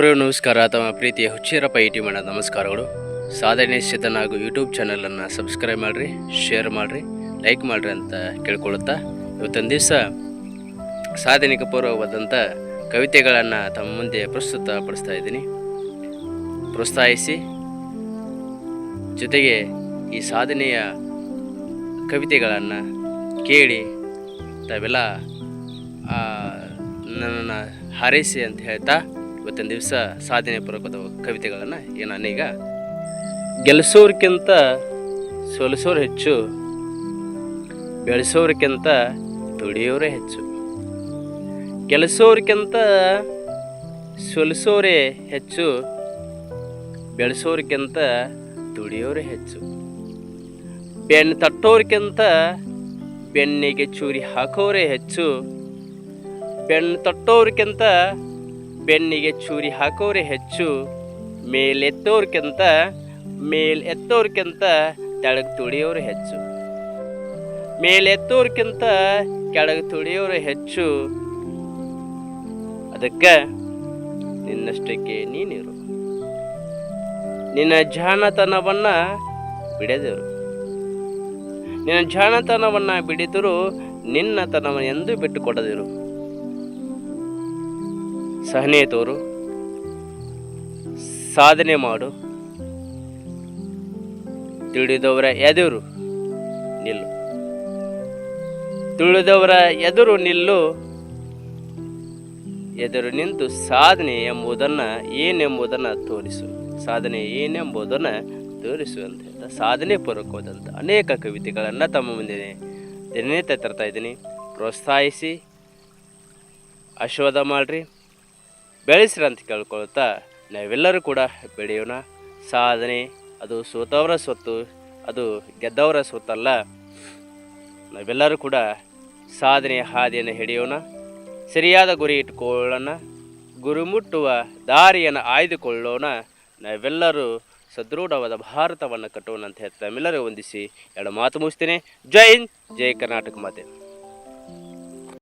ಗುರು ನಮಸ್ಕಾರ, ತಮ್ಮ ಪ್ರೀತಿಯ ಹುಚ್ಚೀರಪ್ಪ ಇಟಿ ಮಾಡ ನಮಸ್ಕಾರಗಳು. ಸಾಧನೆ ಸಿದ್ಧನ ಹಾಗೂ ಯೂಟ್ಯೂಬ್ ಚಾನಲನ್ನು ಸಬ್ಸ್ಕ್ರೈಬ್ ಮಾಡಿರಿ ಶೇರ್ ಮಾಡಿರಿ ಲೈಕ್ ಮಾಡಿರಿ ಅಂತ ಕೇಳ್ಕೊಳ್ಳುತ್ತಾ ಇವತ್ತೊಂದು ದಿವಸ ಸಾಧನಿಕ ಪೂರ್ವವಾದಂಥ ಕವಿತೆಗಳನ್ನು ತಮ್ಮ ಮುಂದೆ ಪ್ರಸ್ತುತಪಡಿಸ್ತಾ ಇದ್ದೀನಿ. ಪ್ರೋತ್ಸಾಹಿಸಿ. ಜೊತೆಗೆ ಈ ಸಾಧನೆಯ ಕವಿತೆಗಳನ್ನು ಕೇಳಿ ತಾವೆಲ್ಲ ನನ್ನನ್ನು ಹಾರೈಸಿ ಅಂತ ಹೇಳ್ತಾ ಇವತ್ತಿನ ದಿವಸ ಸಾಧನೆ ಪೂರ್ವಕದ ಕವಿತೆಗಳನ್ನು ಏನಾನೀಗ ನಾನೀಗ ಗೆಲ್ಲಿಸೋರ್ಕಿಂತ ಸೋಲಿಸೋರು ಹೆಚ್ಚು, ಬೆಳೆಸೋರ್ಕಿಂತ ದುಡಿಯೋರೇ ಹೆಚ್ಚು ಗೆಲ್ಲಿಸೋರ್ಕಿಂತ ಸೋಲಿಸೋರೇ ಹೆಚ್ಚು, ಬೆಳೆಸೋರ್ಕಿಂತ ದುಡಿಯೋರೇ ಹೆಚ್ಚು, ಬೆನ್ನು ತಟ್ಟೋರ್ಕಿಂತ ಬೆನ್ನಿಗೆ ಚೂರಿ ಹಾಕೋರೇ ಹೆಚ್ಚು, ಬೆನ್ನು ತಟ್ಟೋರ್ಕಿಂತ ಬೆನ್ನಿಗೆ ಚೂರಿ ಹಾಕೋರೆ ಹೆಚ್ಚು ಮೇಲೆತ್ತೋರ್ಕಿಂತ ಮೇಲೆತ್ತೋರ್ಕಿಂತ ತೆಳಗೆ ತುಳಿಯೋರು ಹೆಚ್ಚು. ಮೇಲೆತ್ತೋರ್ಕಿಂತ ಕೆಳಗೆ ತುಳಿಯೋರು ಹೆಚ್ಚು. ಅದಕ್ಕೆ ನಿನ್ನಷ್ಟಕ್ಕೆ ನೀನಿರು. ನಿನ್ನ ಜಾಣತನವನ್ನು ಬಿಡದಿರು. ನಿನ್ನ ಜಾಣತನವನ್ನ ಬಿಡಿದರೂ ನಿನ್ನತನವನ್ನು ಎಂದು ಬಿಟ್ಟು ಕೊಡದಿರು ಸಹನೆ ತೋರು ಸಾಧನೆ ಮಾಡು. ತಿಳಿದವರ ಎದುರು ನಿಲ್ಲು. ತಿಳಿದವರ ಎದುರು ನಿಲ್ಲು. ಎದುರು ನಿಂತು ಸಾಧನೆ ಎಂಬುದನ್ನು ಏನೆಂಬುದನ್ನು ತೋರಿಸು. ಸಾಧನೆ ಏನೆಂಬುದನ್ನು ತೋರಿಸು ಅಂತ ಸಾಧನೆ ಪೂರ್ವಕವಾದಂಥ ಅನೇಕ ಕವಿತೆಗಳನ್ನು ತಮ್ಮ ಮುಂದೆ ದಿನನಿತ್ಯ ತರ್ತಾ ಇದ್ದೀನಿ. ಪ್ರೋತ್ಸಾಹಿಸಿ, ಆಶೀರ್ವಾದ ಮಾಡಿರಿ. ಬೆಳೆಸ್ರಿ ಅಂತ ಕೇಳ್ಕೊಳ್ತಾ ನಾವೆಲ್ಲರೂ ಕೂಡ ಬೆಳೆಯೋಣ. ಸಾಧನೆ, ಅದು ಸೋತವರ ಸ್ವತ್ತು ಅದು ಗೆದ್ದವರ ಸ್ವತ್ತಲ್ಲ ನಾವೆಲ್ಲರೂ ಕೂಡ ಸಾಧನೆಯ ಹಾದಿಯನ್ನು ಹಿಡಿಯೋಣ. ಸರಿಯಾದ ಗುರಿ ಇಟ್ಕೊಳ್ಳೋಣ ಗುರು ಮುಟ್ಟುವ ದಾರಿಯನ್ನು ಆಯ್ದುಕೊಳ್ಳೋಣ. ನಾವೆಲ್ಲರೂ ಸದೃಢವಾದ ಭಾರತವನ್ನು ಕಟ್ಟೋಣ ಅಂತ ಹೇಳ್ತಾ ನಮ್ಮೆಲ್ಲರೂ ವಂದಿಸಿ ಎರಡು ಮಾತು ಮುಗಿಸ್ತೇನೆ. ಜೈ ಹಿಂದ್, ಜೈ ಕರ್ನಾಟಕ ಮಾತೆ.